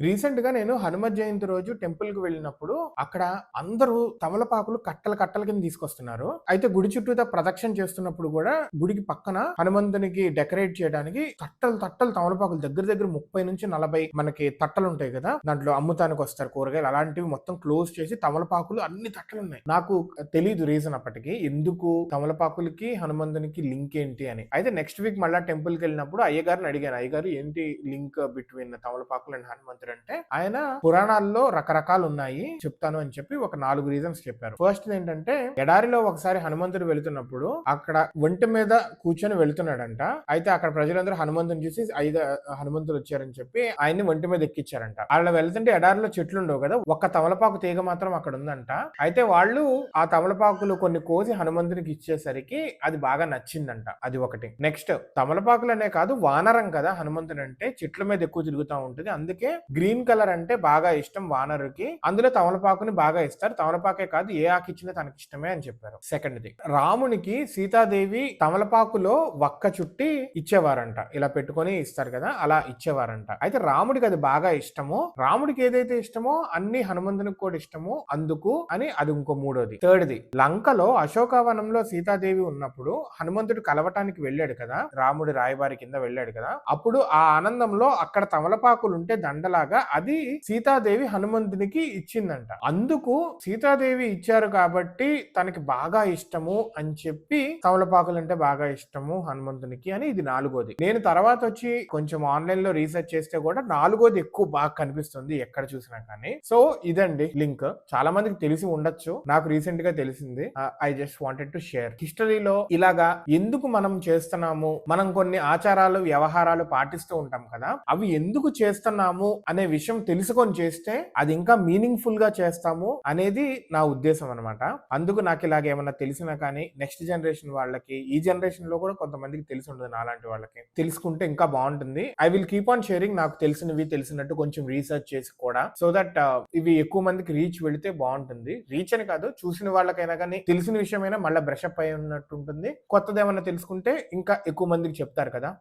రీసెంట్గా నేను హనుమత్ జయంతి రోజు టెంపుల్కి వెళ్ళినప్పుడు అక్కడ అందరూ తమలపాకులు కట్టల కట్టల కింద తీసుకొస్తున్నారు. అయితే గుడి చుట్టూ ప్రదక్షిణ చేస్తున్నప్పుడు కూడా గుడికి పక్కన హనుమంతునికి డెకరేట్ చేయడానికి తట్టలు తట్టలు తమలపాకులు దగ్గర దగ్గర ముప్పై నుంచి నలభై మనకి తట్టలు ఉంటాయి కదా దాంట్లో అమ్ముతానికి వస్తారు కూరగాయలు. అలాంటివి మొత్తం క్లోజ్ చేసి తమలపాకులు అన్ని తట్టలు ఉన్నాయి. నాకు తెలియదు రీజన్ అప్పటికి. ఎందుకు తమలపాకులకి హనుమంతునికి లింక్ ఏంటి అని. అయితే నెక్స్ట్ వీక్ మళ్ళీ టెంపుల్కి వెళ్ళినప్పుడు అయ్యగారిని అడిగాను. అయ్యగారు ఏంటి లింక్ బిట్వీన్ తమలపాకులు అండ్ హనుమంతుడు అంటే ఆయన పురాణాల్లో రకరకాలు ఉన్నాయి చెప్తాను అని చెప్పి ఒక నాలుగు రీజన్స్ చెప్పారు. ఫస్ట్ ఏంటంటే ఎడారిలో ఒకసారి హనుమంతుడు వెళుతున్నప్పుడు అక్కడ ఒంటి మీద కూర్చొని వెళ్తున్నాడంట. అయితే అక్కడ ప్రజలందరూ హనుమంతుని చూసి ఐదు హనుమంతుడు వచ్చారని చెప్పి ఆయన్ని ఒంటి మీద ఎక్కిచ్చారంట. అలా వెళ్తుంటే ఎడారిలో చెట్లు ఉండవు కదా ఒక్క తమలపాకు తీగ మాత్రం అక్కడ ఉందంట. అయితే వాళ్ళు ఆ తమలపాకులు కొన్ని కోసి హనుమంతునికి ఇచ్చేసరికి అది బాగా నచ్చిందంట అది ఒకటి. నెక్స్ట్ తమలపాకులనే కాదు వానరం కదా హనుమంతుడు అంటే చెట్ల మీద ఎక్కువ తిరుగుతూ ఉంటుంది. అందుకే గ్రీన్ కలర్ అంటే బాగా ఇష్టం వానరుకి. అందులో తమలపాకుని బాగా ఇస్తారు. తమలపాకే కాదు ఏ ఆకు ఇచ్చినా తనకి ఇష్టమే అని చెప్పారు. సెకండ్ది రామునికి సీతాదేవి తమలపాకులో వక్క చుట్టి ఇచ్చేవారంట. ఇలా పెట్టుకొని ఇస్తారు కదా అలా ఇచ్చేవారంట. అయితే రాముడికి అది బాగా ఇష్టమో. రాముడికి ఏదైతే ఇష్టమో అన్ని హనుమంతునికి కూడా ఇష్టమో. అందుకు అని అది ఇంకో మూడోది. థర్డ్ది లంకలో అశోకవనంలో సీతాదేవి ఉన్నప్పుడు హనుమంతుడు కలవటానికి వెళ్ళాడు కదా రాముడి రాయబారి కింద వెళ్ళాడు కదా అప్పుడు ఆ ఆనందంలో అక్కడ తమలపాకులు ఉంటే దండలాగా అది సీతాదేవి హనుమంతునికి ఇచ్చిందంట. అందుకు సీతాదేవి ఇచ్చారు కాబట్టి తనకి బాగా ఇష్టము అని చెప్పి తమలపాకులు అంటే బాగా ఇష్టము హనుమంతునికి అని ఇది నాలుగోది. నేను తర్వాత వచ్చి కొంచెం ఆన్లైన్లో రీసెర్చ్ చేస్తే కూడా నాలుగోది ఎక్కువ బాగా కనిపిస్తుంది ఎక్కడ చూసినా కానీ. సో ఇదండి లింక్. చాలా మందికి తెలిసి ఉండొచ్చు. నాకు రీసెంట్గా తెలిసింది. I just wanted to share. హిస్టరీలో ఇలాగా ఎందుకు మనం చేస్తున్నాము? మనం కొన్ని ఆచారాలు వ్యవహారాలు పాటిస్తూ ఉంటాం కదా. అవి ఎందుకు చేస్తున్నాము అనే విషయం తెలుసుకొని చేస్తే అది ఇంకా మీనింగ్ఫుల్గా చేస్తాము అనేది నా ఉద్దేశం అనమాట అందుకు నాకు ఇలాగ ఏమన్నా తెలిసినా కానీ నెక్స్ట్ జనరేషన్ వాళ్ళకి ఈ జనరేషన్లో కూడా కొంతమందికి తెలిసి ఉండదు నాలాంటి వాళ్ళకి. తెలుసుకుంటే ఇంకా బాగుంటుంది. I will keep on sharing నాకు తెలిసినవి తెలిసినట్టు కొంచెం రీసెర్చ్ చేసి కూడా సో దట్ ఇవి ఎక్కువ మందికి రీచ్ వెళితే బాగుంటుంది. రీచ్ అని కాదు చూసిన వాళ్ళకైనా కానీ తెలిసిన విషయమైనా మళ్ళీ బ్రష్ అప్ అయి ఉన్నట్టు ఉంటుంది. కొత్తది ఏమన్నా తెలుసుకుంటే ఇంకా ఎక్కువ మందికి చెప్తారు కదా.